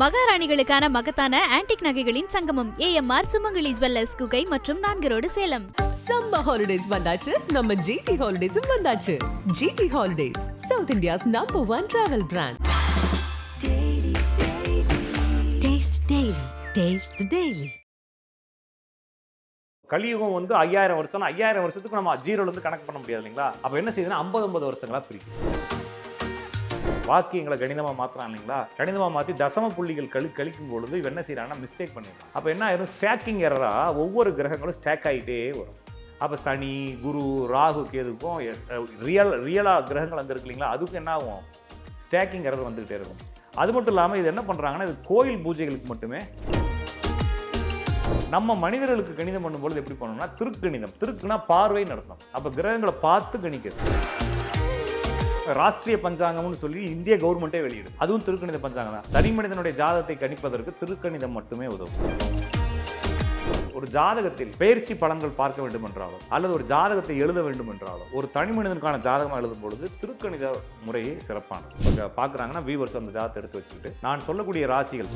மகாராணிகளுக்கான மகத்தான ஆன்டிக் நகைகளின் சங்கமம் ஏஎம்ஆர் சுமங்கலி ஜுவல்லர்ஸ் குகை மற்றும் நான்கு ரோடு சேலம். சம்மர் ஹாலிடேஸ் வந்தாச்சு. நம்ம ஜிடி ஹாலிடேஸும் வந்தாச்சு. G T Holidays South India's number one travel brand Taste Daily. Taste the Daily. கலியுகம் வந்து ஐயாயிரம் வருஷம் ஐயாயிரம் வருஷத்துக்கு நம்ம ஜீரோல இருந்து கணக்கு பண்ண முடியாது இல்லைங்களா? அப்ப என்ன செய்யுதுன்னா ஐம்பது ஐம்பது வருஷங்களா பிரிக்கும். வாக்கியங்களை கணிதமாக மாற்றுறான் இல்லைங்களா? கணிதமாக மாற்றி தசம புள்ளிகள் கழி கழிக்கும் பொழுது இவன் என்ன செய்கிறான்னா மிஸ்டேக் பண்ணிடுறான். அப்போ என்ன ஆயிரும்? ஸ்டாக்கிங் எரராக ஒவ்வொரு கிரகங்களும் ஸ்டாக் ஆகிட்டே வரும். அப்போ சனி குரு ராகு கேதுக்கும் ரியல் ரியலாக கிரகங்கள் வந்துருக்கு இருக்கு இல்லைங்களா? அதுக்கும் என்ன ஆகும்? ஸ்டாக்கிங் எரர் வந்துகிட்டே இருக்கும். அது மட்டும் இல்லாமல் இது என்ன பண்ணுறாங்கன்னா இது கோயில் பூஜைகளுக்கு மட்டுமே நம்ம மனிதர்களுக்கு கணிதம் பண்ணும்பொழுது எப்படி பண்ணணும்னா திருக்கணிதம். திருக்குனா பார்வை நடத்தணும் அப்போ கிரகங்களை பார்த்து கணிக்கிறது. ராஷ்டிரிய பஞ்சாங்கம்னு சொல்லி இந்திய கவர்மெண்ட்டே வெளியிடும் அதுவும் திருக்கணித பஞ்சாங்கம் தான். தனி மனிதனுடைய ஜாதகத்தை கணிப்பதற்கு திருக்கணிதம் மட்டுமே உதவும். ஒரு ஜாதகத்தில் பயிற்சி பலன்கள் பார்க்க வேண்டும் என்றாலும் அல்லது ஒரு ஜாதகத்தை எழுத வேண்டும் என்றாலோ ஒரு தனி மனிதனுக்கான ஜாதகம் எழுதும் பொழுது திருக்கணித முறையே சிறப்பானது. பார்க்குறாங்கன்னா வியூவர்ஸ் அந்த ஜாதகத்தை எடுத்து வச்சுக்கிட்டு நான் சொல்லக்கூடிய ராசிகள்.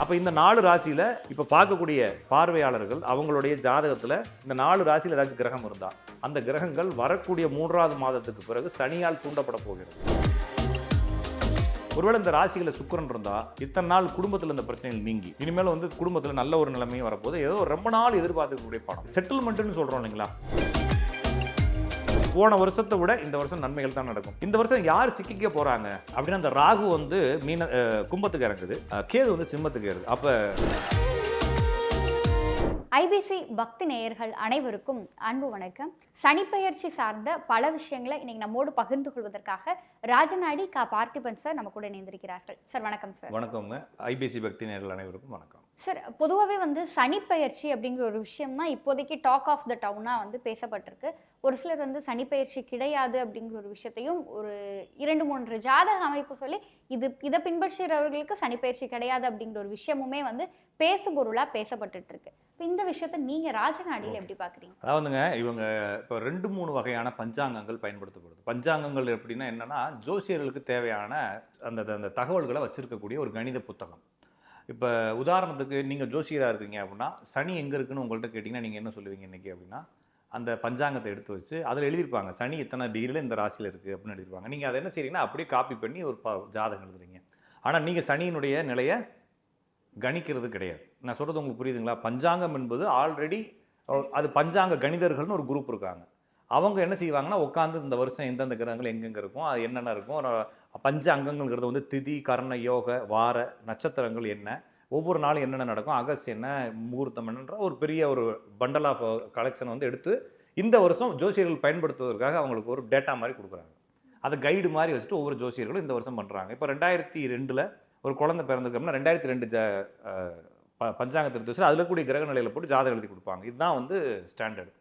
அப்போ இந்த நாலு ராசியில இப்போ பார்க்கக்கூடிய பார்வையாளர்கள் அவங்களுடைய ஜாதகத்துல இந்த நாலு ராசியில ஏதாச்சும் கிரகம் இருந்தா அந்த கிரகங்கள் வரக்கூடிய மூன்றாவது மாதத்துக்கு பிறகு சனியால் தூண்டப்பட போகிறது. ஒருவேளை இந்த ராசிகளை சுக்கிரன் இருந்தா இத்தனை நாள் குடும்பத்தில் இந்த பிரச்சனைகள் நீங்கி இனிமேல் வந்து குடும்பத்தில் நல்ல ஒரு நிலைமையும் வரப்போது ஏதோ ரொம்ப நாள் எதிர்பார்க்கக்கூடிய படம் செட்டில்மெண்ட்னு சொல்றோம் இல்லைங்களா? போன வருஷத்தை விட இந்த வருஷம் நன்மைகள் தான் நடக்கும். இந்த வருஷம் யார் சிக்கிக்க போறாங்க? அப்படின்னா அந்த ராகு வந்து மீன கும்பத்துக்கு இறங்குது. கேது வந்து சிம்மத்துக்கு இறங்குது அப்ப ஐபிசி பக்தி நேயர்கள் அனைவருக்கும் அன்பு வணக்கம். சனிப்பெயர்ச்சி சார்ந்த பல விஷயங்களை இன்னைக்கு நம்மோடு பகிர்ந்து கொள்வதற்காக ராஜநாடி கா பார்த்திபன் சார் நம்ம கூட இணைந்திருக்கிறார்கள். சார் வணக்கம் சார். வணக்கங்க ஐபிசி பக்தி நேயர்கள் அனைவருக்கும் வணக்கம். சார் பொதுவாகவே வந்து சனிப்பெயர்ச்சி அப்படிங்கிற ஒரு விஷயம் தான் இப்போதைக்கு டாக் ஆஃப் த டவுனாக வந்து பேசப்பட்டிருக்கு. ஒரு சிலர் வந்து சனிப்பெயர்ச்சி கிடையாது அப்படிங்கிற ஒரு விஷயத்தையும் ஒரு இரண்டு மூன்று ஜாதக அமைப்பு சொல்லி இது இதை பின்பற்றுகிறவர்களுக்கு சனிப்பெயர்ச்சி கிடையாது அப்படிங்கிற ஒரு விஷயமுமே வந்து பேசு பொருளாக பேசப்பட்டுட்டு இருக்கு இப்ப இந்த விஷயத்தை நீங்க ராஜநாடியில் எப்படி பார்க்குறீங்க அதாவதுங்க இவங்க இப்போ ரெண்டு மூணு வகையான பஞ்சாங்கங்கள் பயன்படுத்தப்படுது. பஞ்சாங்கங்கள் எப்படின்னா என்னன்னா ஜோசியர்களுக்கு தேவையான அந்த அந்த தகவல்களை வச்சிருக்கக்கூடிய ஒரு கணித புத்தகம். இப்போ உதாரணத்துக்கு நீங்கள் ஜோசியராக இருக்கீங்க அப்படின்னா சனி எங்கே இருக்குன்னு உங்கள்கிட்ட கேட்டிங்கன்னா நீங்கள் என்ன சொல்லுவீங்க இன்னைக்கு அப்படின்னா அந்த பஞ்சாங்கத்தை எடுத்து வச்சு அதில் எழுதியிருப்பாங்க. சனி இத்தனை டிகிரியில் இந்த ராசியில் இருக்குது அப்படின்னு எழுதியிருப்பாங்க. நீங்கள் அதை என்ன செய்கிறீங்கன்னா அப்படியே காப்பி பண்ணி ஒரு ப ஜாதகம் எழுதுறீங்க. ஆனால் நீங்கள் சனியினுடைய நிலையை கணிக்கிறது கிடையாது. நான் சொல்கிறது உங்களுக்கு புரியுதுங்களா? பஞ்சாங்கம் என்பது ஆல்ரெடி அது பஞ்சாங்க கணிதர்கள்னு ஒரு குரூப் இருக்காங்க. அவங்க என்ன செய்வாங்கன்னா உட்காந்து இந்த வருஷம் எந்தெந்த கிரகங்கள் எங்கெங்கே இருக்கும் அது என்னென்ன இருக்கும் பஞ்ச அங்கங்கள்ங்கிறது வந்து திதி கர்ண யோக வார நட்சத்திரங்கள் என்ன ஒவ்வொரு நாளும் என்னென்ன நடக்கும் அகஸ் என்ன முகூர்த்தம் என்னன்ற ஒரு பெரிய ஒரு பண்டல் ஆஃப் கலெக்ஷன் வந்து எடுத்து இந்த வருஷம் ஜோசியர்கள் பயன்படுத்துவதற்காக அவங்களுக்கு ஒரு டேட்டா மாதிரி கொடுக்குறாங்க. அதை கைடு மாதிரி வச்சுட்டு ஒவ்வொரு ஜோசியர்களும் இந்த வருஷம் பண்ணுறாங்க இப்போ ரெண்டாயிரத்தி ரெண்டில் ஒரு குழந்தை பிறந்திருக்கோம்னா ரெண்டாயிரத்தி ரெண்டு ஜ ப- பஞ்சாங்கத்தை எடுத்து வச்சு அதில் கூடிய கிரக நிலையில் போட்டு ஜாதகம் எழுதி கொடுப்பாங்க. இதுதான் வந்து ஸ்டாண்டர்ட்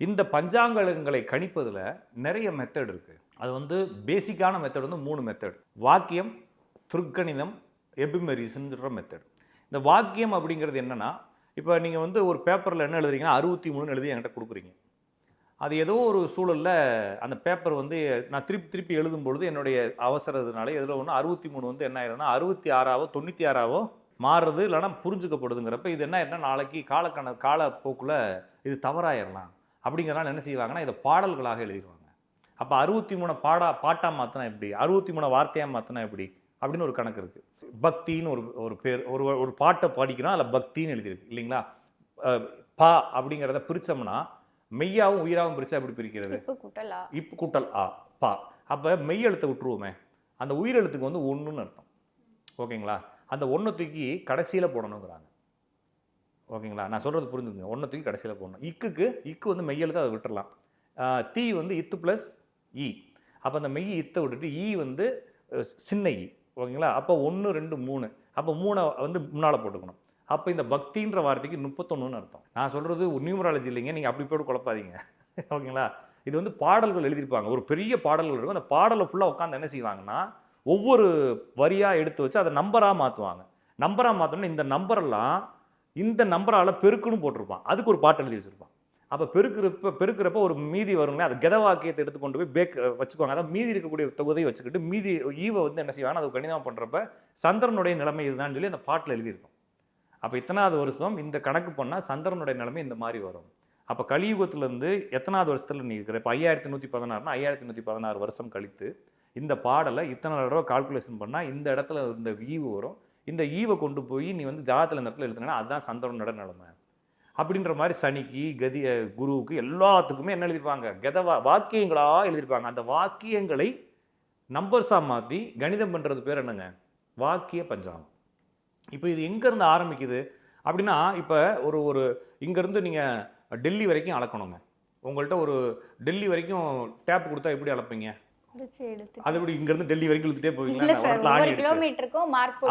இந்த பஞ்சாங்கங்களை கணிப்பதில் நிறைய மெத்தட் இருக்குது அது வந்து பேசிக்கான மெத்தட் வந்து மூணு மெத்தட் வாக்கியம் திருக்கணிதம் எபிமெரிஸ்ன்ற மெத்தட் இந்த வாக்கியம் அப்படிங்கிறது என்னென்னா இப்போ நீங்கள் வந்து ஒரு பேப்பரில் என்ன எழுதுறீங்கன்னா அறுபத்தி மூணுன்னு எழுதி என்கிட்ட கொடுக்குறீங்க. அது ஏதோ ஒரு சூழலில் அந்த பேப்பர் வந்து நான் திருப்பி திருப்பி எழுதும் பொழுது என்னுடைய அவசரதுனால எதில் ஒன்று அறுபத்தி மூணு வந்து என்ன ஆயிரும்னா அறுபத்தி ஆறாவோ தொண்ணூற்றி ஆறாவோ மாறுறது இல்லைன்னா புரிஞ்சுக்கப்படுதுங்கிறப்ப இது என்ன ஆயிரும்னா நாளைக்கு காலக்கண காலப்போக்கில் இது தவறாயிரலாம். அப்படிங்கிறனால என்ன செய்வாங்கன்னா இதை பாடல்களாக எழுதிடுவாங்க. அப்போ அறுபத்தி மூணு பாடா பாட்டாக மாற்றினா எப்படி? அறுபத்தி மூணு வார்த்தையாக மாற்றினா எப்படி? அப்படின்னு ஒரு கணக்கு இருக்குது பக்தின்னு ஒரு ஒரு பேர் ஒரு ஒரு பாட்டை படிக்கிறோம் அதில் பக்தின்னு எழுதியிருக்கு இல்லைங்களா? பா அப்படிங்கிறத பிரித்தோம்னா மெய்யாவும் உயிராவும் பிரிச்சா எப்படி பிரிக்கிறது? இப்பு கூட்டலா ஆ. பா. அப்போ மெய் எழுத்தை விட்டுருவோமே அந்த உயிர் எழுத்துக்கு வந்து ஒன்றுன்னு அர்த்தம். ஓகேங்களா? அந்த ஒன்றை தூக்கி கடைசியில் போடணுங்கிறாங்க. ஓகேங்களா? நான் சொல்கிறது புரிஞ்சுங்க ஒன்றை தூக்கி கடைசியில் போடணும். இக்குக்கு இக்கு வந்து மெய் அதை விட்டுடலாம் தீ வந்து இத்து ப்ளஸ் இ அப்போ அந்த மெய் இத்தை விட்டுட்டு ஈ வந்து சின்ன இ ஓகேங்களா? அப்போ ஒன்று ரெண்டு மூணு. அப்போ மூணை வந்து முன்னால் போட்டுக்கணும். அப்போ இந்த பக்தின்ற வார்த்தைக்கு முப்பத்தொன்னுன்னு அர்த்தம். நான் சொல்கிறது நியூமராலஜி இல்லைங்க. நீங்கள் அப்படி போய்ட்டு குழப்பாதீங்க. ஓகேங்களா? இது வந்து பாடல்கள் எழுதியிருப்பாங்க. ஒரு பெரிய பாடல்கள் இருக்கும். அந்த பாடலை ஃபுல்லாக உட்காந்து என்ன செய்வாங்கன்னா ஒவ்வொரு வரியாக எடுத்து வச்சு அதை நம்பராக மாற்றுவாங்க நம்பராக மாற்றணும்னா இந்த நம்பரெல்லாம் இந்த நம்பரால் பெருக்குன்னு போட்டிருப்பான். அதுக்கு ஒரு பாட்டு எழுதி வச்சுருப்பான். அப்போ பெருக்கிறப்ப பெருக்கிறப்ப ஒரு மீதி வருங்களே அது கெத வாக்கியத்தை கொண்டு போய் பேக் வச்சுக்குவாங்க. அதாவது மீதி இருக்கக்கூடிய தொகுதியை வச்சுக்கிட்டு மீதி ஈவை வந்து என்ன செய்வாங்க அது கணிதமாக பண்ணுறப்ப சந்திரனுடைய நிலைமை இதுதான் சொல்லி அந்த பாட்டில் எழுதியிருக்கும். அப்போ இத்தனாவது வருஷம் இந்த கணக்கு பண்ணால் சந்திரனுடைய நிலைமை இந்த மாதிரி வரும். அப்போ கலியுகத்துலேருந்து எத்தனாவது வருஷத்தில் நீ இருக்கிற இப்போ ஐயாயிரத்தி நூற்றி பதினாறுனா ஐயாயிரத்தி நூற்றி பதினாறு வருஷம் கழித்து இந்த பாடலை இத்தனை தடவை கால்குலேஷன் பண்ணால் இந்த இடத்துல இருந்த ஈவு வரும். இந்த ஈவை கொண்டு போய் நீ வந்து ஜாதத்தில் இந்த இடத்துல எழுதுனா அதுதான் சந்திரனோட நிலைமை அப்படின்ற மாதிரி சனிக்கு கதி குருவுக்கு எல்லாத்துக்குமே என்ன எழுதியிருப்பாங்க கதவா வாக்கியங்களாக எழுதியிருப்பாங்க அந்த வாக்கியங்களை நம்பர்ஸாக மாற்றி கணிதம் பண்ணுறது பேர் என்னங்க? வாக்கிய பஞ்சாங்கம். இப்போ இது எங்கேருந்து ஆரம்பிக்குது? அப்படின்னா இப்போ ஒரு ஒரு இங்கேருந்து நீங்கள் டெல்லி வரைக்கும் அளக்கணுங்க. உங்கள்கிட்ட ஒரு டெல்லி வரைக்கும் டேப் கொடுத்தா எப்படி அளப்பீங்க? குறிச்சு எடுத்து அது எப்படி இங்கேருந்து டெல்லி வரைக்கும் இழுத்துட்டே போவீங்களா?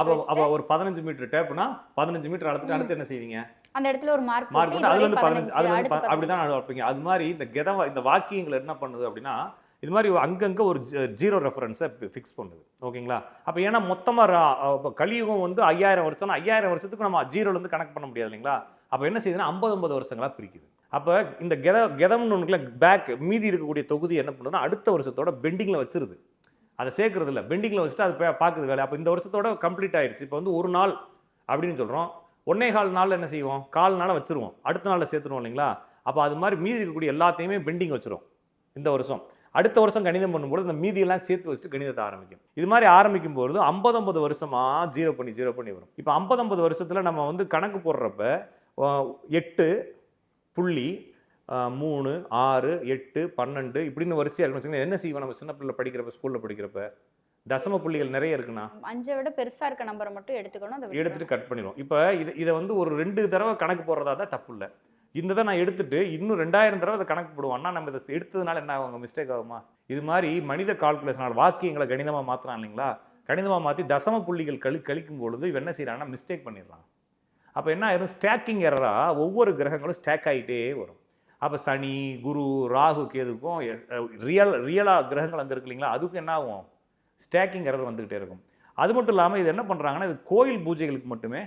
அப்போ அப்போ ஒரு பதினஞ்சு மீட்டர் டேப்னா பதினஞ்சு மீட்டர் அளத்துட்டு அடுத்து என்ன செய்வீங்க? அந்த இடத்துல ஒரு மார்க் மார்க் போட்டு அது வந்து பதினஞ்சு அது வந்து அப்படிதான் அளப்பீங்க அது மாதிரி இந்த கெதவா இந்த வாக்கியங்கள் என்ன பண்ணுது அப்படின்னா இது மாதிரி அங்கங்கே ஒரு ஜீரோ ரெஃபரன்ஸை ஃபிக்ஸ் பண்ணுது. ஓகேங்களா? அப்போ ஏன்னா மொத்தமாக கலியுகம் வந்து ஐயாயிரம் வருஷம்னா ஐயாயிரம் வருஷத்துக்கு நம்ம ஜீரோலேருந்து கணக்கு பண்ண முடியாது இல்லைங்களா? அப்போ என்ன செய்யுதுன்னா ஐம்பது ஐம்பது வருஷங்களாக பிரிக்குது. அப்போ இந்த கெத கெதம்னு ஒன்றுக்குள்ள பேக் மீதி இருக்கக்கூடிய தொகுதி என்ன பண்ணுதுன்னா அடுத்த வருஷத்தோட பெண்டிங்கில் வச்சிருது. அதை சேர்க்கறது இல்லை பெண்டிங்கில் வச்சுட்டு அது பார்க்குது வேலை. அப்போ இந்த வருஷத்தோட கம்ப்ளீட் ஆயிடுச்சு. இப்போ வந்து ஒரு நாள் அப்படின்னு சொல்கிறோம் ஒன்னே கால் நாளில் என்ன செய்வோம்? கால் நாளாக வச்சுருவோம். அடுத்த நாளில் சேர்த்துருவோம் இல்லைங்களா? அப்போ அது மாதிரி மீதி இருக்கக்கூடிய எல்லாத்தையுமே பெண்டிங் வச்சிரும் இந்த வருஷம். அடுத்த வருஷம் கணிதம் பண்ணும்போது இந்த மீதியெல்லாம் சேர்த்து வச்சுட்டு கணிதத்தை ஆரம்பிக்கும். இது மாதிரி ஆரம்பிக்கும் பொழுது ஐம்பது ஐம்பது வருஷமாக ஜீரோ பண்ணி ஜீரோ பண்ணி வரும். இப்போ ஐம்பது ஐம்பது வருஷத்தில் நம்ம வந்து கணக்கு போடுறப்ப எட்டு புள்ளி மூணு ஆறு எட்டு பன்னெண்டு இப்படின்னு வரிசையாக இருக்குன்னு வச்சுக்கோங்க என்ன செய்வோம் நம்ம சின்ன பிள்ளை படிக்கிறப்ப ஸ்கூலில் படிக்கிறப்ப? தசம புள்ளிகள் நிறைய இருக்குண்ணா. அஞ்சை விட பெருசா இருக்க நம்பரை மட்டும் எடுத்துக்கணும் அதை எடுத்துட்டு கட் பண்ணிடுவோம். இப்போ இது இதை வந்து ஒரு ரெண்டு தடவை கணக்கு போடுறதா தான் தப்பு இல்லை. இந்த இதை நான் எடுத்துட்டு இன்னும் ரெண்டாயிரம் தடவை இதை கணக்கு போடுவோம்னா நம்ம இதை எடுத்ததுனால என்ன ஆகும்? மிஸ்டேக் ஆகுமா? இது மாதிரி மனித கால்குலேஷனால் வாக்கியங்களை கணிதமாக மாற்றுறான் இல்லைங்களா? கணிதமாக மாற்றி தசம புள்ளிகள் கழி கழிக்கும் பொழுது இவன் என்ன செய்யறான்னா மிஸ்டேக் பண்ணிடுறான். அப்போ என்ன ஆயிரும்? ஸ்டாக்கிங் எரராக ஒவ்வொரு கிரகங்களும் ஸ்டாக் ஆகிட்டே வரும். அப்போ சனி குரு ராகு கேதுக்கும் ரியல் ரியலாக கிரகங்கள் வந்து இருக்கு இல்லைங்களா? அதுக்கும் என்ன ஆகும்? ஸ்டாக்கிங் எரர் வந்துக்கிட்டே இருக்கும். அது மட்டும் இல்லாமல் இது என்ன பண்ணுறாங்கன்னா இது கோயில் பூஜைகளுக்கு மட்டுமே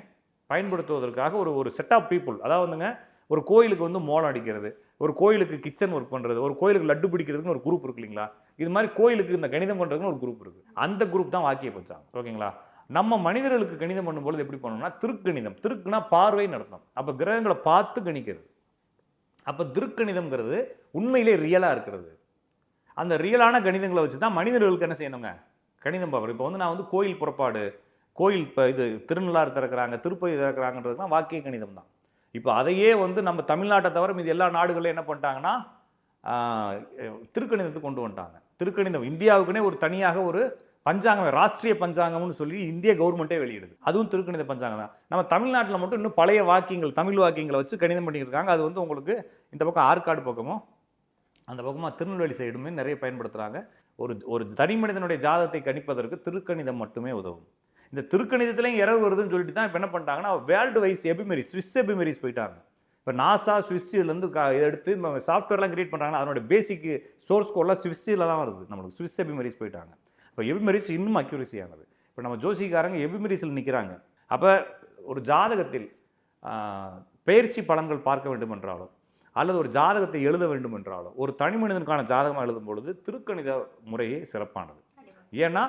பயன்படுத்துவதற்காக ஒரு ஒரு செட் ஆஃப் பீப்புள் அதாவது வந்துங்க ஒரு கோயிலுக்கு வந்து மோளம் அடிக்கிறது ஒரு கோயிலுக்கு கிச்சன் ஒர்க் பண்ணுறது ஒரு கோயிலுக்கு லட்டு பிடிக்கிறதுக்குன்னு ஒரு குரூப் இருக்கு இல்லைங்களா? இது மாதிரி கோயிலுக்கு இந்த கணிதம் பண்ணுறதுன்னு ஒரு குரூப் இருக்குது அந்த குரூப் தான் வாக்கிய பஞ்சாங்க ஓகேங்களா நம்ம மனிதர்களுக்கு கணிதம் பண்ணும்பொழுது எப்படி பண்ணணும்னா திருக்கணிதம் திருக்குனா பார்வை நடத்தணும். அப்போ கிரகங்களை பார்த்து கணிக்கிறது. அப்போ திருக்கணிதம்ங்கிறது உண்மையிலே ரியலாக இருக்கிறது. அந்த ரியலான கணிதங்களை வச்சு தான் மனிதர்களுக்கு என்ன செய்யணுங்க? கணிதம் பார்க்கணும் இப்போ வந்து நான் வந்து கோயில் புறப்பாடு கோயில் இப்போ இது திருநள்ளாறு திறக்கிறாங்க திருப்பதி திறக்கிறாங்கன்றது தான் வாக்கிய கணிதம் தான். இப்போ அதையே வந்து நம்ம தமிழ்நாட்டை தவிர மீது எல்லா நாடுகளும் என்ன பண்ணிட்டாங்கன்னா திருக்கணிதத்தை திருக்கணிதத்துக்கு கொண்டு வந்துட்டாங்க. திருக்கணிதம். இந்தியாவுக்குனே ஒரு தனியாக ஒரு பஞ்சாங்கம் ராஷ்ட்ரிய பஞ்சாங்கம்னு சொல்லி இந்திய கவர்மெண்ட்டே வெளியிடுது. அதுவும் திருக்கணித பஞ்சாங்கம் தான். நம்ம தமிழ்நாட்டில் மட்டும் இன்னும் பழைய வாக்கியங்கள் தமிழ் வாக்கியங்களை வச்சு கணிதம் பண்ணியிருக்காங்க இருக்காங்க அது வந்து உங்களுக்கு இந்த பக்கம் ஆற்காடு பக்கமும் அந்த பக்கமாக திருநெல்வேலி சைடுமே நிறைய பயன்படுத்துகிறாங்க ஒரு ஒரு தனி மனிதனுடைய ஜாதத்தை கணிப்பதற்கு திருக்கணிதம் மட்டுமே உதவும். இந்த திருக்கணிதத்துலேயும் இரவு வருதுன்னு சொல்லிட்டு தான் இப்போ என்ன பண்ணிட்டாங்கன்னா world wise ephemeris Swiss ephemeris போயிட்டாங்க. இப்போ நாசா ஸ்விஸ்ஸிலேருந்து க இதை எடுத்து நம்ம சாஃப்ட்வேர்லாம் கிரியேட் பண்ணுறாங்கன்னா அதனுடைய பேசிக் சோர்ஸ் கோடெலாம் ஸ்விஸ்ஸில் தான் வருது. நம்மளுக்கு ஸ்விஸ் எபிமெரிஸ் போயிட்டாங்க. இப்போ எபிமெரிஸ் இன்னும் அக்யூரஸியானது இப்போ நம்ம ஜோசிக்காரங்க எபிமெரிஸில் நிற்கிறாங்க அப்போ ஒரு ஜாதகத்தில் பயிற்சி பெயர்ச்சி பலன்கள் பார்க்க வேண்டும் என்றாலும் அல்லது ஒரு ஜாதகத்தை எழுத வேண்டும் என்றாலோ ஒரு தனி மனிதனுக்கான ஜாதகமாக எழுதும் பொழுது திருக்கணித முறையே சிறப்பானது. ஏன்னா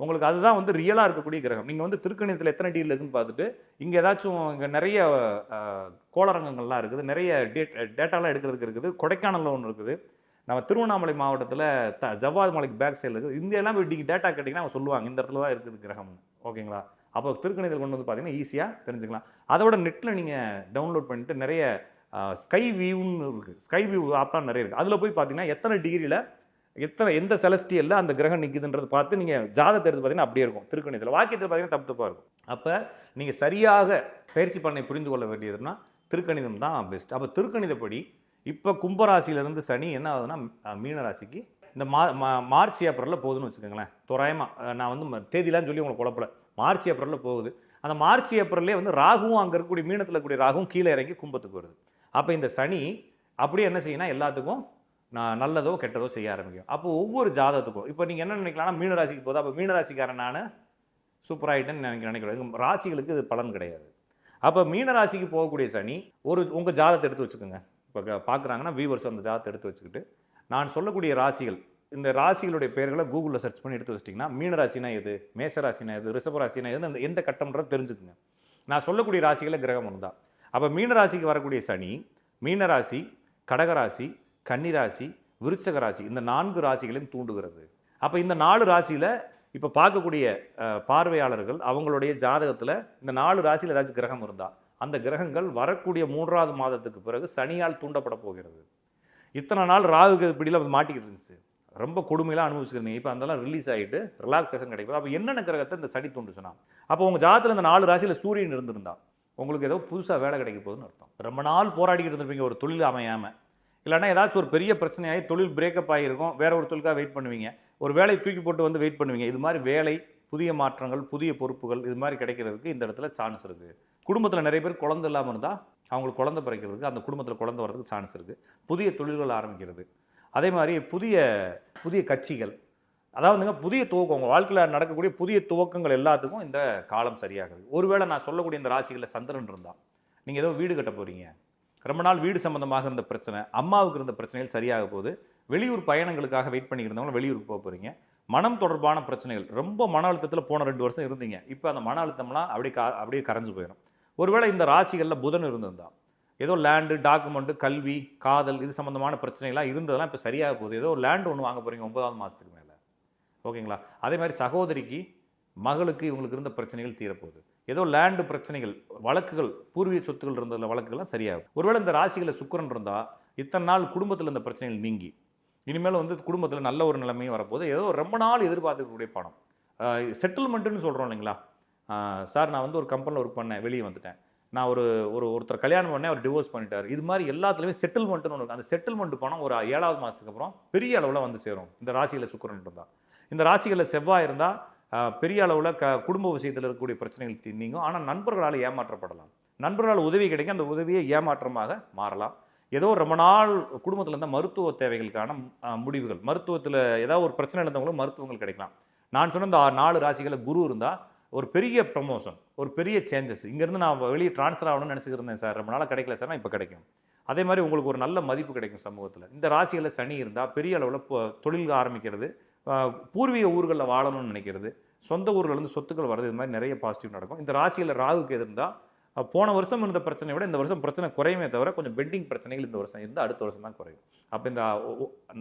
உங்களுக்கு அதுதான் வந்து ரியலாக இருக்கக்கூடிய கிரகம். நீங்கள் வந்து திருக்கணிதத்தில் எத்தனை டீல் இருக்குன்னு பார்த்துட்டு இங்கே ஏதாச்சும் இங்கே நிறைய கோளரங்கங்கள்லாம் இருக்குது. நிறைய டேட் டேட்டாலாம் எடுக்கிறதுக்கு இருக்குது. கொடைக்கானலில் ஒன்று இருக்குது. நம்ம திருவண்ணாமலை மாவட்டத்தில் த ஜவ்வாது மலைக்கு பேக் சைடில் இருக்குது. இந்தியெல்லாம் போய் நீங்கள் டேட்டா கேட்டிங்கன்னா அவங்க சொல்லுவாங்க இந்த இடத்துல தான் இருக்குது கிரகம். ஓகேங்களா அப்போ திருக்கணிதல் கொண்டு வந்து பார்த்தீங்கன்னா ஈஸியாக தெரிஞ்சுக்கலாம். அதோட நெட்டில் நீங்கள் டவுன்லோட் பண்ணிட்டு நிறைய ஸ்கை வியூன்னு இருக்குது ஸ்கை வியூ ஆப்லாம் நிறைய இருக்குது அதில் போய் பார்த்தீங்கன்னா எத்தனை டிகிரியில் எத்தனை எந்த செலஸ்டியலில் அந்த கிரகம் நிற்குதுன்றது பார்த்து நீங்கள் ஜாதத்தை எடுத்து பார்த்தீங்கன்னா அப்படியே இருக்கும். திருக்கணிதத்தில் வாக்கியத்தில் பார்த்தீங்கன்னா தப்பு தப்பாக இருக்கும். அப்போ நீங்கள் சரியாக பயிற்சி பண்ணை புரிந்து கொள்ள வேண்டியதுன்னா திருக்கணிதம் தான் பெஸ்ட் அப்போ திருக்கணிதப்படி இப்போ கும்பராசியிலேருந்து சனி என்ன ஆகுதுன்னா மீனராசிக்கு இந்த மா மா- மார்ச் ஏப்ரலில் போகுதுன்னு வச்சுக்கோங்களேன். தோராயமாக நான் வந்து ம- தேதிலாம் சொல்லி உங்களுக்கு குழப்பல. மார்ச் ஏப்ரலில் போகுது. அந்த மார்ச் ஏப்ரல்லே வந்து ராகுவும் அங்கே இருக்கக்கூடிய மீனத்தில் இருக்கக்கூடிய ராகுவும் கீழே இறங்கி கும்பத்துக்கு வருது. அப்போ இந்த சனி அப்படியே என்ன செய்யணும் எல்லாத்துக்கும் நான் நல்லதோ கெட்டதோ செய்ய ஆரம்பிக்கும். அப்போ ஒவ்வொரு ஜாதகத்துக்கும் இப்போ நீங்கள் என்ன நினைக்கலாம்னா மீனராசிக்கு போதும் அப்போ மீனராசிக்காரன் நான் சூப்பராகிட்டேன்னு நினைக்க நினைக்கிறேன் ராசிகளுக்கு இது பலன் கிடையாது. அப்போ மீனராசிக்கு போகக்கூடிய சனி ஒரு உங்கள் ஜாதகத்தை எடுத்து வச்சுக்கோங்க. இப்போ பார்க்குறாங்கன்னா வியூவர்ஸ் அந்த ஜாதத்தை எடுத்து வச்சுக்கிட்டு நான் சொல்லக்கூடிய ராசிகள் இந்த ராசிகளுடைய பெயர்களை கூகுளில் சர்ச் பண்ணி எடுத்து வச்சிட்டிங்கன்னா மீன ராசினா எது மேச ராசினா எது ரிஷப ராசினா எது அந்த எந்த கட்டம்ன்றது தெரிஞ்சுக்குங்க. நான் சொல்லக்கூடிய ராசிகளில் கிரகம் இருந்தால் தான். அப்போ மீன ராசிக்கு வரக்கூடிய சனி மீன ராசி கடகராசி கன்னிராசி விருச்சக ராசி இந்த நான்கு ராசிகளையும் தூண்டுகிறது. அப்போ இந்த நாலு ராசியில் இப்போ பார்க்கக்கூடிய பார்வையாளர்கள் அவங்களுடைய ஜாதகத்தில் இந்த நாலு ராசியில் ஏதாச்சும் கிரகம் இருந்தால் அந்த கிரகங்கள் வரக்கூடிய மூன்றாவது மாதத்துக்கு பிறகு சனியால் தூண்டப்பட போகிறது. இத்தனை நாள் ராகு பிடியில் மாட்டிக்கிட்டு இருந்துச்சு. ரொம்ப கொடுமையெல்லாம் அனுபவிச்சிருந்தீங்க இப்போ அதெல்லாம் ரிலீஸ் ஆகிட்டு ரிலாக்ஸேஷன் கிடைக்கும் அப்போ என்னென்ன கிரகத்தை இந்த சனி தூண்டுச்சுன்னா அப்போ உங்கள் ஜாதத்தில் இந்த நாலு ராசியில் சூரியன் இருந்திருந்தா உங்களுக்கு ஏதோ புதுசாக வேலை கிடைக்க போகுதுன்னு அர்த்தம். ரொம்ப நாள் போராடிக்கிட்டு இருந்திருப்பீங்க ஒரு தொழில் அமையாமல் இல்லைன்னா ஏதாச்சும் ஒரு பெரிய பிரச்சனையாகி தொழில் பிரேக்கப் ஆகிருக்கும் வேற ஒரு தொழிலுக்காக வெயிட் பண்ணுவீங்க. ஒரு வேலையை தூக்கி போட்டு வந்து வெயிட் பண்ணுவீங்க. இது மாதிரி வேலை புதிய மாற்றங்கள் புதிய பொறுப்புகள் இது மாதிரி கிடைக்கிறதுக்கு இந்த இடத்துல சான்ஸ் இருக்குது குடும்பத்தில் நிறைய பேர் குழந்தை இல்லாமல் இருந்தால் அவங்களுக்கு குழந்தை பிறக்கிறதுக்கு அந்த குடும்பத்தில் குழந்தை வர்றதுக்கு சான்ஸ் இருக்குது புதிய தொழில்கள் ஆரம்பிக்கிறது. அதே மாதிரி புதிய புதிய கட்சிகள். அதாவதுங்க புதிய துவக்கம் உங்கள் வாழ்க்கையில் நடக்கக்கூடிய புதிய துவக்கங்கள் எல்லாத்துக்கும் இந்த காலம் சரியாகுது ஒருவேளை நான் சொல்லக்கூடிய இந்த ராசிகளில் சந்திரன் இருந்தால் நீங்கள் ஏதோ வீடு கட்ட போகிறீங்க ரொம்ப நாள் வீடு சம்மந்தமாக இருந்த பிரச்சனை அம்மாவுக்கு இருந்த பிரச்சனைகள் சரியாக போகுது. வெளியூர் பயணங்களுக்காக வெயிட் பண்ணிக்கிட்டு இருந்தவங்க வெளியூருக்கு போக போகிறீங்க மனம் தொடர்பான பிரச்சனைகள். ரொம்ப மன அழுத்தத்தில் போன ரெண்டு வருஷம் இருந்தீங்க. இப்போ அந்த மன அழுத்தம்லாம் அப்படியே கா அப்படியே கரைஞ்சு போயிடும் ஒருவேளை இந்த ராசிகளில் புதன் இருந்திருந்தா ஏதோ லேண்டு டாக்குமெண்ட்டு கல்வி காதல் இது சம்மந்தமான பிரச்சனைகள்லாம் இருந்ததெல்லாம் இப்போ சரியாக போகுது. ஏதோ ஒரு லேண்டு ஒன்று வாங்க போகிறீங்க ஒன்பதாவது மாதத்துக்கு மேலே. ஓகேங்களா? அதே மாதிரி சகோதரிக்கு மகளுக்கு இவங்களுக்கு இருந்த பிரச்சனைகள் தீரப்போகுது. ஏதோ லேண்டு பிரச்சனைகள் வழக்குகள் பூர்வீக சொத்துக்கள் இருந்ததில் வழக்குகள்லாம் சரியாகும். ஒருவேளை இந்த ராசிகளில் சுக்கிரன் இருந்தால் இத்தனை நாள் குடும்பத்தில் இந்த பிரச்சனைகள் நீங்கி இனிமேல் வந்து குடும்பத்தில் நல்ல ஒரு நிலைமையும் வரப்போகுது. ஏதோ ரொம்ப நாள் எதிர்பார்க்கக்கூடிய பணம். செட்டில்மெண்ட்டுன்னு சொல்கிறோம் இல்லைங்களா? சார் நான் வந்து ஒரு கம்பெனியில் ஒர்க் பண்ணேன் வெளியே வந்துட்டேன். நான் ஒரு ஒரு ஒருத்தர் கல்யாணம் பண்ணேன் அவர் டிவோர்ஸ் பண்ணிட்டார். இது மாதிரி எல்லாத்துலேயுமே செட்டில்மெண்ட்னு ஒன்று அந்த செட்டில்மெண்ட் பணம் ஒரு ஏழாவது மாதத்துக்கு அப்புறம் பெரிய அளவில் வந்து சேரும். இந்த ராசியில் சுக்கிரன் இருந்தால் இந்த ராசிகளில் செவ்வாய் இருந்தால் பெரிய அளவில் க குடும்ப விஷயத்தில் இருக்கக்கூடிய பிரச்சனைகள் நீங்கும் ஆனால் நண்பர்களால் ஏமாற்றப்படலாம். நண்பர்களால் உதவி கிடைக்கும் அந்த உதவியை ஏமாற்றமாக மாறலாம். ஏதோ ரொம்ப நாள் குடும்பத்தில் இருந்தால் மருத்துவ தேவைகளுக்கான முடிவுகள். மருத்துவத்தில் ஏதாவது ஒரு பிரச்சனை இருந்தவங்களும் மருத்துவங்கள் கிடைக்கலாம். நான் சொன்ன இந்த நாலு ராசிகளில் குரு இருந்தால் ஒரு பெரிய ப்ரமோஷன் ஒரு பெரிய சேஞ்சஸ் இங்கேருந்து நான் வெளியே ட்ரான்ஸ்ஃபர் ஆகணும்னு நினச்சிக்கிருந்தேன் சார். ரொம்ப நாளாக கிடைக்கல சார் இப்போ கிடைக்கும். அதே மாதிரி உங்களுக்கு ஒரு நல்ல மதிப்பு கிடைக்கும் சமூகத்தில். இந்த ராசிகளில் சனி இருந்தால் பெரிய அளவில் தொழில் ஆரம்பிக்கிறது பூர்வீக ஊர்களில் வாழணும்னு நினைக்கிறது சொந்த ஊர்லேருந்து சொத்துக்கள் வர்றது இது மாதிரி நிறைய பாசிட்டிவ் நடக்கும். இந்த ராசியில் ராகுக்கு எது இருந்தால் போன வருஷம் இருந்த பிரச்சனையை விட இந்த வருஷம் பிரச்சனை குறையுமே தவிர கொஞ்சம் பெண்டிங் பிரச்சனைகள் இந்த வருஷம் இருந்தால் அடுத்த வருஷம் தான் குறையும். அப்போ இந்த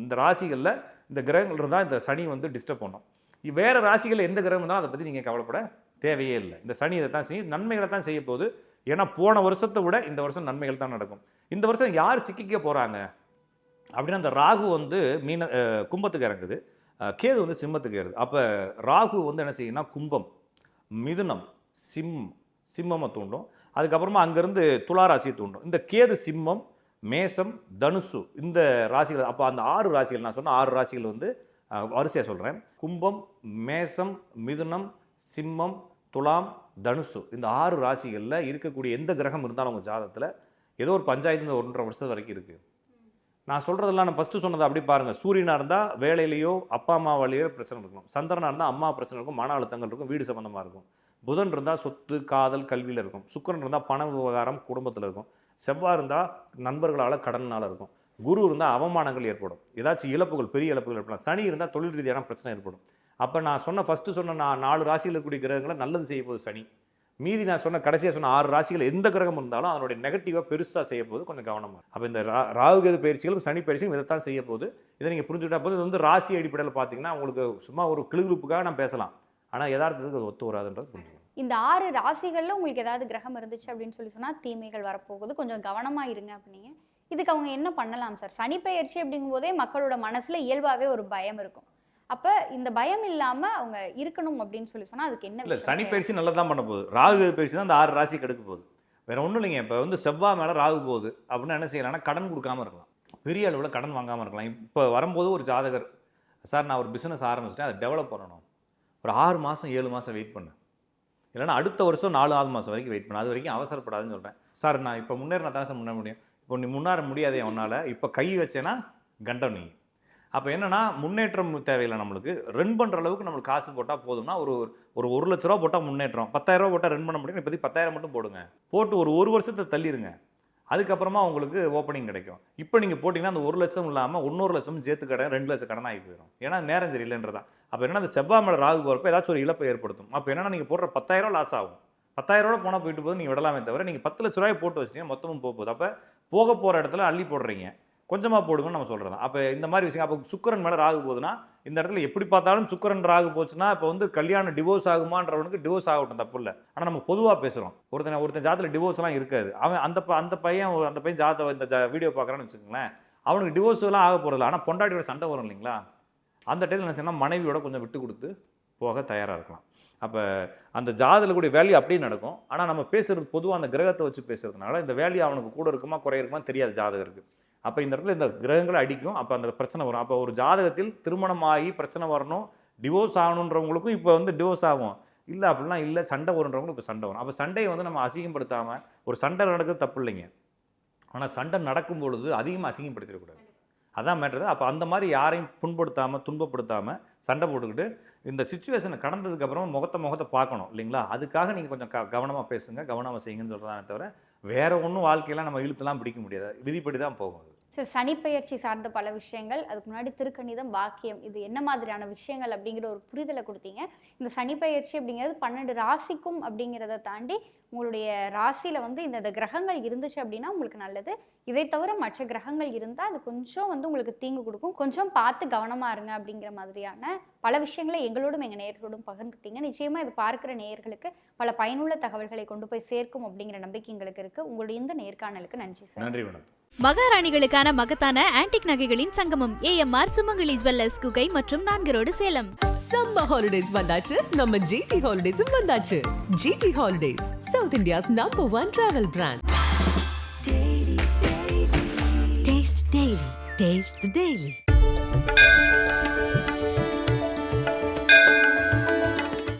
இந்த ராசிகளில் இந்த கிரகங்கள் இருந்தால் இந்த சனி வந்து டிஸ்டர்ப் பண்ணும். வேறு ராசிகளில் எந்த கிரகம் இருந்தாலும் அதை பற்றி நீங்கள் கவலைப்பட தேவையே இல்லை. இந்த சனி இதை தான் செய்யும். நன்மைகளை தான் செய்ய போகுது. ஏன்னா போன வருஷத்தை விட இந்த வருஷம் நன்மைகள் தான் நடக்கும். இந்த வருஷம் யார் சிக்கிக்க போகிறாங்க அப்படின்னா அந்த ராகு வந்து மீன கும்பத்துக்கு இறங்குது. கேது வந்து சிம்மத்துக்கு ஏறுது. அப்போ ராகு வந்து என்ன செய்யும்னா கும்பம் மிதுனம் சிம் சிம்மமாக தூண்டும். அதுக்கப்புறமா அங்கேருந்து துலா ராசியை தூண்டும். இந்த கேது சிம்மம் மேசம் தனுசு இந்த ராசிகள் அப்போ அந்த ஆறு ராசிகள் நான் சொன்ன ஆறு ராசிகள் வந்து வரிசையாக சொல்கிறேன் கும்பம் மேசம் மிதுனம் சிம்மம் துலாம் தனுசு. இந்த ஆறு ராசிகளில் இருக்கக்கூடிய எந்த கிரகம் இருந்தாலும் உங்கள் ஜாதகத்தில் ஏதோ ஒரு பஞ்சாயத்து ஒன்றரை வருஷம் வரைக்கும் இருக்குது நான் சொல்கிறதெல்லாம் நான் ஃபஸ்ட்டு சொன்னதை அப்படி பாருங்கள் சூரியனாக இருந்தால் வேலையிலையோ அப்பா அம்மா பிரச்சனை இருக்கும் சந்திரனாக இருந்தால் அம்மா பிரச்சனை இருக்கும் மன அழுத்தங்கள் இருக்கும் வீடு சம்மந்தமாக இருக்கும். புதன் இருந்தால் சொத்து காதல் கல்வியில் இருக்கும். சுக்கரன் இருந்தால் பண விவகாரம் குடும்பத்தில் இருக்கும். செவ்வாய் இருந்தால் நண்பர்களால் கடனால் இருக்கும். குரு இருந்தால் அவமானங்கள் ஏற்படும். ஏதாச்சும் இழப்புகள் பெரிய இழப்புகள் ஏற்படலாம். சனி இருந்தால் தொழில் ரீதியான பிரச்சனை ஏற்படும். அப்போ நான் சொன்ன ஃபஸ்ட்டு சொன்ன நான் நாலு ராசியில் இருக்கக்கூடிய கிரகங்களை நல்லது செய்ய போகுது சனி. மீதி நான் சொன்ன கடைசியாக சொன்ன ஆறு ராசிகள் எந்த கிரகம் இருந்தாலும் அதனுடைய நெகட்டிவாக பெருசாக செய்ய போகுது கொஞ்சம் கவனமாக அப்போ இந்த ரா ராகுகேது பயிற்சிகளும் சனி பயிற்சியும் இதைத்தான் செய்ய போகுது. இதை நீங்கள் புரிஞ்சுக்கிட்டா போது இது வந்து ராசி அடிப்படையில் பார்த்தீங்கன்னா உங்களுக்கு சும்மா ஒரு கிளுகிழுப்புக்காக நான் பேசலாம். ஆனால் யதார்த்தத்துக்கு அது ஒத்து வராதுன்றது புரிஞ்சுக்கணும். இந்த ஆறு ராசிகள்ல உங்களுக்கு ஏதாவது கிரகம் இருந்துச்சு அப்படின்னு சொல்லி சொன்னால் தீமைகள் வரப்போகுது. கொஞ்சம் கவனமாக இருங்க அப்படின்னீங்க. இதுக்கு அவங்க என்ன பண்ணலாம் சார் சனி பெயர்ச்சி அப்படிங்கும் போதே மக்களோட மனசுல இயல்பாவே ஒரு பயம் இருக்கும். அப்ப இந்த பயம் இல்லாம அவங்க இருக்கணும் அப்படின்னு சொல்லி சொன்னா அதுக்கு என்ன இல்லை சனி? பயிற்சி நல்லா தான் பண்ண போகுது. ராகு பயிற்சி தான் அந்த ஆறு ராசி கெடுக்க போகுது. வேற ஒன்றும் இல்லைங்க. இப்போ வந்து செவ்வாய் மேலே ராகு போகுது அப்படின்னா என்ன செய்யலாம்னா கடன் கொடுக்காம இருக்கலாம். பெரிய அளவில் கடன் வாங்காமல் இருக்கலாம். இப்போ வரும்போது ஒரு ஜாதகர் சார் நான் ஒரு பிஸ்னஸ் ஆரம்பிச்சிட்டேன். அதை டெவலப் பண்ணணும். ஒரு ஆறு மாதம் ஏழு மாதம் வெயிட் பண்ணு. இல்லைன்னா அடுத்த வருஷம் நாலு ஆறு மாதம் வரைக்கும் வெயிட் பண்ணு. அது வரைக்கும் அவசரப்படாதுன்னு சொல்கிறேன் சார் நான் இப்போ முன்னேறினா தான் சார் முன்னேற முடியும்? இப்போ நீ முன்னார முடியாதே உன்னால் இப்போ கை வச்சேன்னா கண்டம் நீ. அப்போ என்னென்னா முன்னேற்றம் தேவையில்லை நம்மளுக்கு. ரன் பண்ணுற அளவுக்கு நம்மளுக்கு காசு போட்டால் போதும்னா ஒரு ஒரு ஒரு லட்ச ரூபா போட்டால் முன்னேற்றம். பத்தாயிரம் ரூபா போட்டால் ரன் பண்ண முடியும். இப்போதைக்கு பத்தாயிரம் மட்டும் போடுங்க. போட்டு ஒரு ஒரு வருஷத்தை தள்ளிடுங்க அதுக்கப்புறமா உங்களுக்கு ஓப்பனிங் கிடைக்கும். இப்போ நீங்கள் போட்டிங்கன்னா அந்த ஒரு லட்சம் இல்லாமல் இன்னொரு லட்சம் சேர்த்து கடன் ரெண்டு லட்சம் கடன் ஆகி போயிடும் ஏன்னா நேரம் சரியில்லைன்றதான். அப்போ என்ன அந்த செவ்வாய் மலை ராகு போகிறப்ப ஏதாச்சும் ஒரு இழப்பை ஏற்படுத்தும். அப்போ என்னன்னா நீங்கள் போடுற பத்தாயிரம் லாஸ் ஆகும். பத்தாயிரம் ரூபா போனால் போயிட்டு போது நீங்கள் விடலாமே தவிர நீங்கள் பத்து லட்ச ரூபாய் போட்டு வச்சிட்டீங்கன்னா மொத்தமும் போக போகுது. அப்போ போக போகிற இடத்துல அள்ளி போடுறீங்க. கொஞ்சமாக போடுங்கன்னு நம்ம சொல்கிறது அப்போ இந்த மாதிரி விஷயம் அப்போ சுக்கரன் மேலே ராகு போகுதுன்னா இந்த இடத்துல எப்படி பார்த்தாலும் சுக்கரன் ராகு போச்சுன்னா இப்போ வந்து கல்யாணம் டிவோர்ஸ் ஆகுமான்றவனுக்கு டிவோர்ஸ் ஆகட்டும் தப்பு இல்லை. ஆனால் நம்ம பொதுவாக பேசுகிறோம் ஒருத்தன் ஒருத்தன் ஜாதத்தில் டிவோர்ஸ்லாம் இருக்காது. அவன் அந்த ப- அந்த பையன் அந்த பையன் ஜாத இந்த ஜா- வீடியோ பார்க்குறான்னு வச்சுக்கோங்களேன் அவனுக்கு டிவோர்ஸ் எல்லாம் ஆக போகிறதில்ல ஆனால் பொண்டாட்டியோட சண்டை வரும் இல்லைங்களா? அந்த டைத்தில் என்ன செய்யணும் மனைவியோட கொஞ்சம் விட்டு கொடுத்து போக தயாராக இருக்கலாம். அப்போ அந்த ஜாதத்தில் கூடிய வேல்யூ அப்படியே நடக்கும். ஆனால் நம்ம பேசுகிறது பொதுவாக அந்த கிரகத்தை வச்சு பேசுகிறதுனால இந்த வேல்யூ அவனுக்கு கூட இருக்குமா குறைய இருக்குமா தெரியாது ஜாதகருக்கு அப்போ இந்த இடத்துல இந்த கிரகங்களை அடிக்கும். அப்போ அந்த பிரச்சனை வரும். அப்போ ஒரு ஜாதகத்தில் திருமணம் ஆகி பிரச்சனை வரணும் டிவோர்ஸ் ஆகணுன்றவங்களுக்கும் இப்போ வந்து டிவோர்ஸ் ஆகும். இல்லை அப்படிலாம் இல்லை சண்டை வருன்றவங்களுக்கும் இப்போ சண்டை வரும். அப்போ சண்டையை வந்து நம்ம அசிங்கப்படுத்தாமல் ஒரு சண்டை நடக்கிறது தப்பு இல்லைங்க. ஆனால் சண்டை நடக்கும் பொழுது அதிகமாக அசிங்கப்படுத்திடக்கூடாது. அதான் மேட்ரு அப்போ அந்த மாதிரி யாரையும் புண்படுத்தாமல் துன்பப்படுத்தாமல் சண்டை போட்டுக்கிட்டு இந்த சுச்சுவேஷனை கடந்ததுக்கப்புறம் முகத்தை முகத்தை பார்க்கணும் இல்லைங்களா? அதுக்காக நீங்கள் கொஞ்சம் க கவனமாக பேசுங்க. கவனமாக செய்யுங்கன்னு சொல்கிறதானே தவிர வேறு ஒன்றும் வாழ்க்கையெல்லாம் நம்ம இழுத்துலாம் பிடிக்க முடியாது. விதிப்படி தான் போகும் அது. ஸோ சனிப்பெயர்ச்சி சார்ந்த பல விஷயங்கள் அதுக்கு முன்னாடி திருக்கணிதம் வாக்கியம் இது என்ன மாதிரியான விஷயங்கள் அப்படிங்கிற ஒரு புரிதலை கொடுத்தீங்க. இந்த சனிப்பெயர்ச்சி அப்படிங்கிறது பன்னெண்டு ராசிக்கும் அப்படிங்கிறத தாண்டி உங்களுடைய ராசியில் வந்து இந்த இந்த கிரகங்கள் இருந்துச்சு அப்படின்னா உங்களுக்கு நல்லது. இதை தவிர மற்ற கிரகங்கள் இருந்தால் அது கொஞ்சம் வந்து உங்களுக்கு தீங்கு கொடுக்கும். கொஞ்சம் பார்த்து கவனமாக இருங்க அப்படிங்கிற மாதிரியான பல விஷயங்களை எங்களோடும் எங்கள் நேயர்களோடும் பகிர்ந்துட்டீங்க நிச்சயமாக இது பார்க்குற நேயர்களுக்கு பல பயனுள்ள தகவல்களை கொண்டு போய் சேர்க்கும் அப்படிங்கிற நம்பிக்கை எங்களுக்கு இருக்குது உங்களுடைய இந்த நேர்காணலுக்கு நன்றி சார். நன்றி மேடம் மகாராணிகளுக்கான மகத்தான ஆன்டிக் நகைகளின் சங்கமம் ஏஎம்ஆர் சுமங்கலி ஜுவல்லர்ஸ் குகை மற்றும் நான்கரோடு சேலம் சம்மர் ஹாலிடேஸ் வந்தாச்சு நம்ம ஜிடி ஹாலிடேஸும் வந்தாச்சு G T Holidays South India's number one travel brand Taste Daily. Taste the Daily.